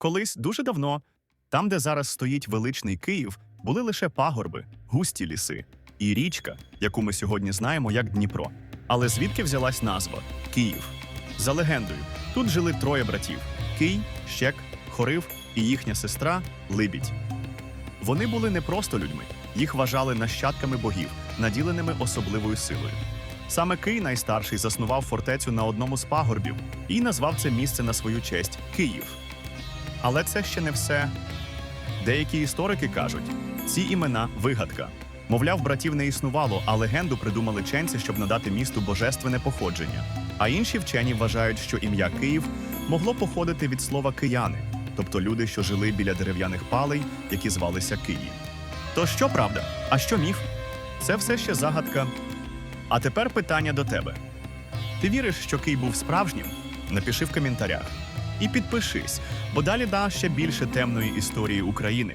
Колись дуже давно, там, де зараз стоїть величний Київ, були лише пагорби, густі ліси і річка, яку ми сьогодні знаємо як Дніпро. Але звідки взялась назва Київ? За легендою, тут жили троє братів: Кий, Щек, Хорив і їхня сестра Либідь. Вони були не просто людьми, їх вважали нащадками богів, наділеними особливою силою. Саме Кий найстарший заснував фортецю на одному з пагорбів і назвав це місце на свою честь Київ. Але це ще не все. Деякі історики кажуть, ці імена вигадка. Мовляв, братів не існувало, а легенду придумали ченці, щоб надати місту божественне походження. А інші вчені вважають, що ім'я Київ могло походити від слова кияни, тобто люди, що жили біля дерев'яних палей, які звалися Киї. То що правда? А що міф? Це все ще загадка. А тепер питання до тебе. Ти віриш, що Кий був справжнім? Напиши в коментарях. І підпишись, бо далі да ще більше темної історії України.